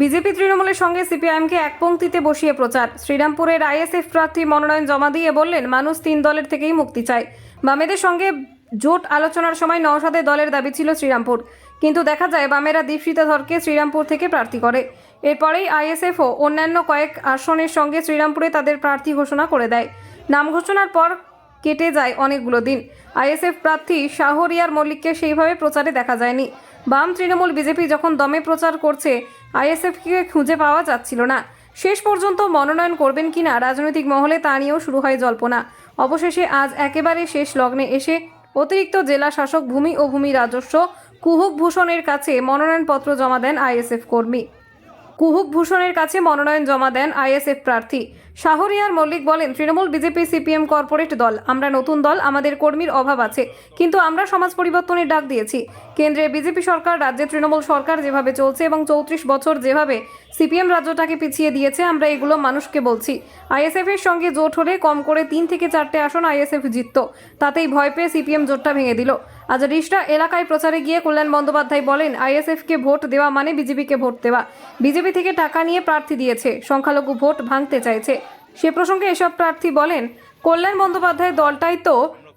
BJP তৃণমূলের সঙ্গে সিপিআইএমকে এক পংক্তিতে বসিয়ে প্রচার। শ্রীরামপুরের আইএসএফ প্রার্থী মনোনয়ন জমা দিয়ে বললেন, মানুষ তিন দলের থেকেই মুক্তি চায়। বামেদের সঙ্গে জোট আলোচনার সময় নওশাদের দলের দাবি ছিল শ্রীরামপুর। কিন্তু দেখা যায়, বামেরা দীপশিতা ধরকে শ্রীরামপুর থেকে প্রার্থী করে। এরপরেই আইএসএফও অন্যান্য কয়েক আসনের সঙ্গে শ্রীরামপুরে তাদের প্রার্থী ঘোষণা করে দেয়। নাম ঘোষণার পর কেটে যায় অনেকগুলো দিন। আইএসএফ প্রার্থী শাহরিয়ার মল্লিককে সেইভাবে প্রচারে দেখা যায়নি। বাম তৃণমূল বিজেপি যখন দমে প্রচার করছে, আইএসএফকে খুঁজে পাওয়া যাচ্ছিল না। শেষ পর্যন্ত মনোনয়ন করবেন কিনা রাজনৈতিক মহলে তা নিয়েও শুরু হয় জল্পনা। অবশেষে আজ একেবারে শেষ লগ্নে এসে অতিরিক্ত জেলা শাসক ভূমি ও ভূমি রাজস্ব কুহুক ভূষণের কাছে মনোনয়নপত্র জমা দেন আইএসএফ কর্মী। কুহুক ভূষণের কাছে মনোনয়ন জমা দেন আইএসএফ প্রার্থী। শাহরিয়ার মল্লিক বলেন, তৃণমূল, বিজেপি, সিপিএম কর্পোরেট দল, আমরা নতুন দল, আমাদের কর্মীর অভাব আছে, কিন্তু আমরা সমাজ পরিবর্তনের ডাক দিয়েছি। কেন্দ্রে বিজেপি সরকার, রাজ্যে তৃণমূল সরকার যেভাবে চলছে এবং চৌত্রিশ বছর যেভাবে সিপিএম রাজ্যটাকে পিছিয়ে দিয়েছে, আমরা এগুলো মানুষকে বলছি। আইএসএফ এর সঙ্গে জোট হলে কম করে তিন থেকে চারটে আসন আইএসএফ জিতত। তাতেই ভয় পেয়ে সিপিএম জোটটা ভেঙে দিল। আজ রিষ্টা এলাকায় প্রচারে গিয়ে কল্যাণ বন্দ্যোপাধ্যায় বলেন আইএসএফকে ভোট দেওয়া মানে বিজেপিকে ভোট দেওয়া। বিজেপি থেকে টাকা নিয়ে প্রার্থী দিয়েছে। সংখ্যালঘু ভোট ভাঙতে চাইছে। সে প্রসঙ্গে এসব প্রার্থী বলেন, কল্যাণ বন্দ্যোপাধ্যায়ের দলটাই তো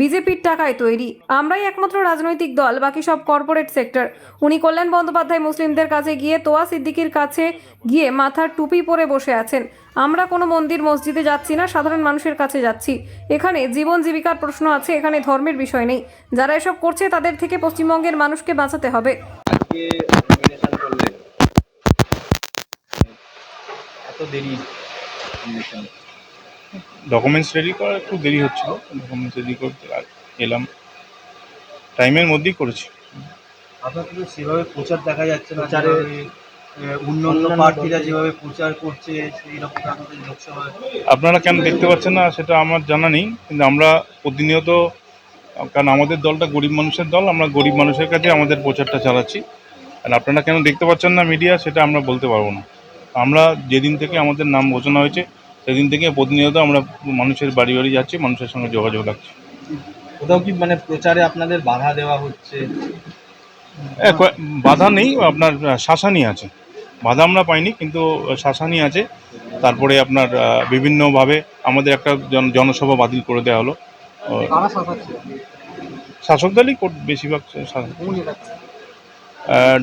বিজেপির টাকায় তৈরি। আমরাই একমাত্র রাজনৈতিক দল, বাকি সব কর্পোরেট সেক্টর। উনি কল্যাণ বন্দ্যোপাধ্যায় মুসলিমদের কাছে গিয়ে তোয়া সিদ্দিকির কাছে গিয়ে মাথার টুপি পরে বসে আছেন। আমরা কোনো মন্দির, মসজিদে যাচ্ছি না, সাধারণ মানুষের কাছে যাচ্ছি। এখানে জীবন জীবিকার প্রশ্ন আছে, এখানে ধর্মের বিষয় নেই। যারা এসব করছে, তাদের থেকে পশ্চিমবঙ্গের মানুষকে বাঁচাতে হবে। করলেন। এত দেরি? ডকুমেন্টস রেডি করা একটু দেরি হচ্ছিল ডকুমেন্টস রেডি করতে আর এলাম। টাইমের মধ্যেই করেছি। আপনাদের তো সেভাবে প্রচার দেখা যাচ্ছে না? প্রচারে, অন্যান্য প্রার্থীরা যেভাবে প্রচার করছে সেই রকম আমাদের লোকসভায় আপনারা কেন দেখতে পাচ্ছেন না? সেটা আমার জানা নেই। কিন্তু আমরা প্রতিনিয়ত কারণ আমাদের দলটা গরিব মানুষের দল আমরা গরিব মানুষের কাছে আমাদের প্রচারটা চালাচ্ছি। আর আপনারা কেন দেখতে পাচ্ছেন না মিডিয়া সেটা আমরা বলতে পারব না। আমরা যেদিন থেকে আমাদের নাম ঘোষণা হয়েছে সেদিন থেকে প্রতিনিয়ত আমরা মানুষের বাড়ি বাড়ি যাচ্ছি মানুষের সঙ্গে যোগাযোগ রাখছি। কোথাও কি মানে প্রচারে আপনাদের বাধা দেওয়া হচ্ছে? বাধা নেই আপনার শাসানি আছে। বাধা আমরা পাইনি কিন্তু শাসানি আছে। তারপরে আপনার বিভিন্নভাবে আমাদের একটা জনসভা বাতিল করে দেওয়া হলো। শাসক দলই বেশিরভাগ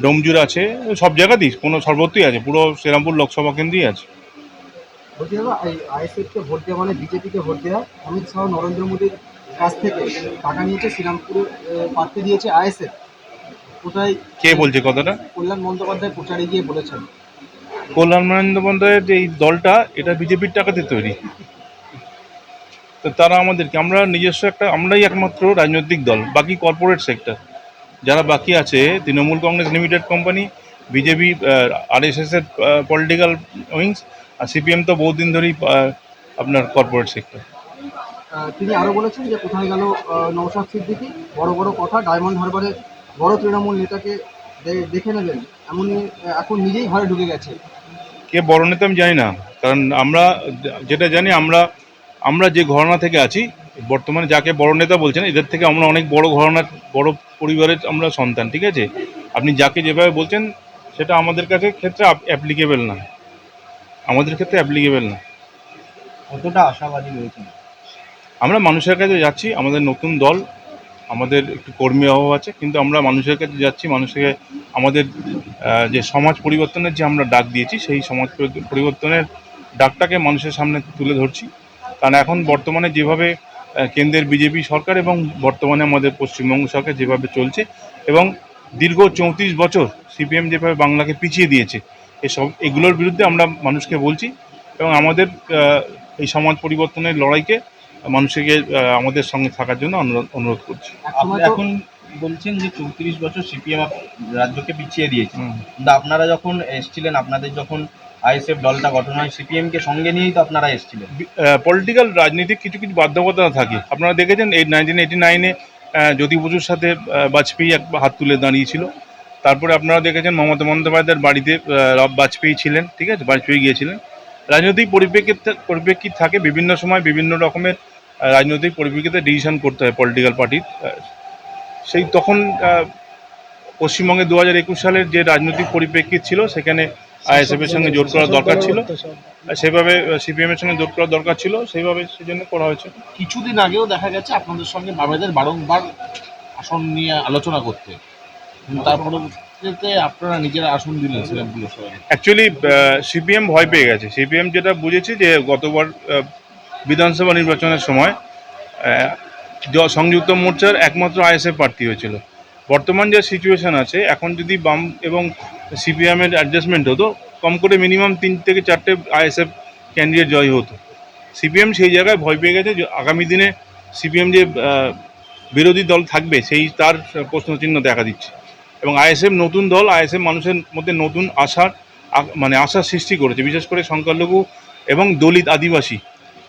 ডোমজুর আছে সব জায়গাতেই কোনো সর্বত্রই আছে পুরো শ্রীরামপুর লোকসভা কেন্দ্রেই আছে। বলছি দাদা এই আইএসএফকে ভোট দেওয়া মানে বিজেপিকে ভোট দেওয়া। অমিত শাহ নরেন্দ্র মোদীর কাছ থেকে টাকা নিয়েছে শ্রীরামপুরে পাঠিয়ে দিয়েছে আইএসএফ কোথায়? কে বলছে কথাটা? কল্যাণ বন্দ্যোপাধ্যায় প্রচারে গিয়ে বলেছেন। কল্যাণ বন্দ্যোপাধ্যায়ের যে এই দলটা এটা বিজেপির টাকাতে তৈরি। তো তারা আমাদেরকে আমরা নিজস্ব একটা আমরাই একমাত্র রাজনৈতিক দল বাকি কর্পোরেট সেক্টর যারা বাকি আছে Trinamool Congress limited company BJP RSS এর পলিটিক্যাল উইংস আর সিপিএম তো বহুদিন ধরেই আপনার কর্পোরেট সেক্টর তিনি আরও বলেছেন যে কোথায় গেল আহ, নওশাদ সিদ্দিকি? বড় বড় কথা ডায়মন্ড হারবারে বড় তৃণমূল নেতাকে দেখে নেবেন। এমনই এখন নিজেই ঘরে ঢুকে গেছে। কে বড় নেতা আমি জানি না কারণ আমরা যেটা জানি আমরা আমরা যে ঘরানা থেকে আছি বর্তমানে যাকে বড় নেতা বলছেন এদের থেকে আমরা অনেক বড় ঘরানার বড় পরিবারের আমরা সন্তান ঠিক আছে? আপনি যাকে যেভাবে বলছেন সেটা আমাদের কাছে ক্ষেত্রে অ্যাপ্লিকেবল না। আমাদের ক্ষেত্রে অ্যাপ্লিকেবল না। কতটা আশাবাদী রয়েছেন আমরা মানুষের কাছে যাচ্ছি আমাদের নতুন দল আমাদের একটু কর্মী অভাব আছে কিন্তু আমরা মানুষের কাছে যাচ্ছি মানুষকে আমাদের যে সমাজ পরিবর্তনের যে আমরা ডাক দিয়েছি সেই সমাজ পরিবর্তনের ডাকটাকে মানুষের সামনে তুলে ধরছি। কারণ এখন বর্তমানে যেভাবে কেন্দ্রের বিজেপি সরকার এবং বর্তমানে আমাদের পশ্চিমবঙ্গ সরকার যেভাবে চলছে এবং দীর্ঘ চৌত্রিশ বছর সিপিএম যেভাবে বাংলাকে পিছিয়ে দিয়েছে এসব এগুলোর বিরুদ্ধে আমরা মানুষকে বলছি এবং আমাদের এই সমাজ পরিবর্তনের লড়াইকে মানুষকে আমাদের সঙ্গে থাকার জন্য অনুরোধ অনুরোধ করছি। আপনি এখন বলছেন যে চৌত্রিশ বছর সিপিএম রাজ্যকে পিছিয়ে দিয়েছে। কিন্তু আপনারা যখন এসছিলেন আপনাদের যখন আইএসএফ দলটা গঠন হয় সিপিএমকে সঙ্গে নিয়েই তো আপনারা এসছিলেন। পলিটিক্যাল রাজনীতিক কিছু কিছু বাধ্যবাধকতা থাকে। আপনারা দেখেছেন এই নাইনটিন এইটি নাইনে জ্যোতি বসুর সাথে বাজপেয়ী এক হাত তুলে দাঁড়িয়েছিল। তারপরে আপনারা দেখেছেন মমতা বন্দ্যোপাধ্যায়ের বাড়িতে রব বাজপেয়ী ছিলেন ঠিক আছে? বাজপেয়ী গিয়েছিলেন। রাজনৈতিক পরিপ্রেক্ষিত পরিপ্রেক্ষিত থাকে বিভিন্ন সময় বিভিন্ন রকমের রাজনৈতিক পরিপ্রেক্ষিতে ডিসিশন করতে হয় পলিটিক্যাল পার্টির সেই তখন পশ্চিমবঙ্গে দু হাজার একুশ সালের যে রাজনৈতিক পরিপ্রেক্ষিত ছিল সেখানে আইএসএফ এর সঙ্গে জোট করার দরকার ছিল। সেভাবে সিপিএম এর সঙ্গে জোট করার দরকার ছিল সেইভাবে সেই জন্য করা হয়েছে। কিছুদিন আগেও দেখা গেছে আপনাদের সঙ্গে বামেদের বারংবার আসন নিয়ে আলোচনা করতে। আপনারা নিজেরা আসন দিলেন অ্যাকচুয়ালি সিপিএম ভয় পেয়ে গেছে। সিপিএম যেটা বুঝেছে যে গতবার বিধানসভা নির্বাচনের সময় সংযুক্ত মোর্চার একমাত্র আইএসএফ প্রার্থী হয়েছিল। বর্তমান যে সিচুয়েশন আছে, এখন যদি বাম এবং সিপিএমের অ্যাডজাস্টমেন্ট হতো, কম করে মিনিমাম তিন থেকে চারটে আইএসএফ ক্যান্ডিডেট জয় হতো। সিপিএম সেই জায়গায় ভয় পেয়ে গেছে আগামী দিনে সিপিএম যে বিরোধী দল থাকবে, সেই তার প্রশ্নচিহ্ন দেখা দিচ্ছে। এবং আইএসএফ নতুন দল আইএসএফ মানুষের মধ্যে নতুন আশার মানে আশার সৃষ্টি করেছে বিশেষ করে সংখ্যালঘু এবং দলিত আদিবাসী।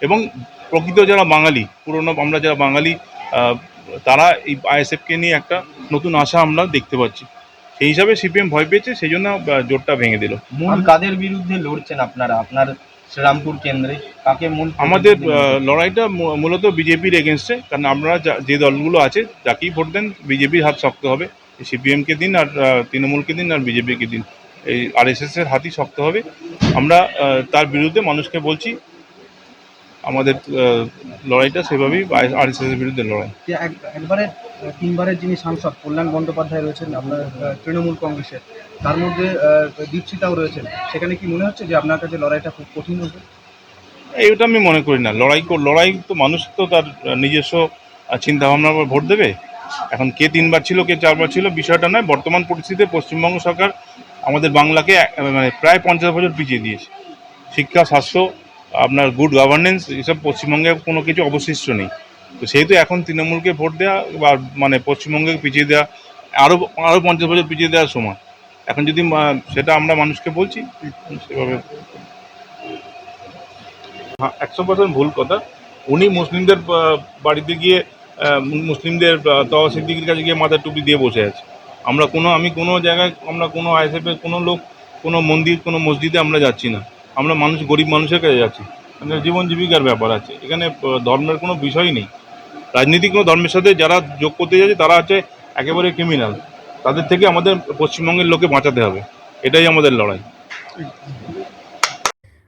এবং প্রকৃত যারা বাঙালি পুরনো আমরা যারা বাঙালি তারা এই আইএসএফকে নিয়ে একটা নতুন আশা আমরা দেখতে পাচ্ছি। সেই হিসাবে সিপিএম ভয় পেয়েছে সেই জন্য জোটটা ভেঙে দিল। মূল কাদের বিরুদ্ধে লড়ছেন আপনারা? আপনার শ্রীরামপুর কেন্দ্রে কাকে মূল আমাদের লড়াইটা মূ- মূলত বিজেপির এগেনস্টে কারণ আমরা যা- যে দলগুলো আছে যাকেই ভোট দেন বিজেপির হাত শক্ত হবে। সিপিএমকে দিন আর তৃণমূলকে দিন আর বিজেপিকে দিন। এই আরএসএস এর হাতই শক্ত হবে। আমরা তার বিরুদ্ধে মানুষকে বলছি আমাদের লড়াইটা সেভাবেই আরএসএস এর বিরুদ্ধে লড়াই। একবারে তিনবারের যিনি সাংসদ কল্যাণ বন্দ্যোপাধ্যায় রয়েছেন আপনার তৃণমূল কংগ্রেসের তার মধ্যে দীপশিতাও রয়েছেন। সেখানে কি মনে হচ্ছে যে আপনার কাছে লড়াইটা খুব কঠিন হবে? এইটা আমি মনে করি না। লড়াই লড়াই তো মানুষ তো তার নিজস্ব চিন্তা ভাবনার উপর ভোট দেবে। এখন কে তিনবার ছিল, কে চারবার ছিল, বিষয়টা নয়। বর্তমান পরিস্থিতিতে পশ্চিমবঙ্গ সরকার আমাদের বাংলাকে মানে প্রায় পঞ্চাশ বছর পিছিয়ে দিয়েছে। শিক্ষা, স্বাস্থ্য, আপনার গুড গভর্নেন্স এসব পশ্চিমবঙ্গে কোনো কিছু অবশিষ্ট নেই। তো সেহেতু এখন তৃণমূলকে ভোট দেওয়া বা মানে পশ্চিমবঙ্গে পিছিয়ে দেওয়া আরও আরও পঞ্চাশ বছর পিছিয়ে দেওয়ার সময়। এখন যদি সেটা আমরা মানুষকে বলছি, সেভাবে হ্যাঁ একশো ভুল কথা। উনি মুসলিমদের বাড়িতে গিয়ে মুসলিমদের তওয়া সিদ্দিকির কাছে গিয়ে মাথার টুপি দিয়ে বসে আছে। আমরা কোনো, আমি কোনো জায়গায়, আমরা কোনো আইএসএফের কোনো লোক, কোনো মন্দির, কোনো মসজিদে আমরা যাচ্ছি না। আমরা মানুষ, গরিব মানুষের কাছে যাচ্ছি। মানে জীবন জীবিকার ব্যাপার আছে। এখানে ধর্মের কোনো বিষয় নেই। রাজনীতি কোনো ধর্মের সাথে যারা যোগ করতে যাচ্ছে, তারা হচ্ছে একেবারে ক্রিমিনাল তাদের থেকে আমাদের পশ্চিমবঙ্গের লোকে বাঁচাতে হবে। এটাই আমাদের লড়াই।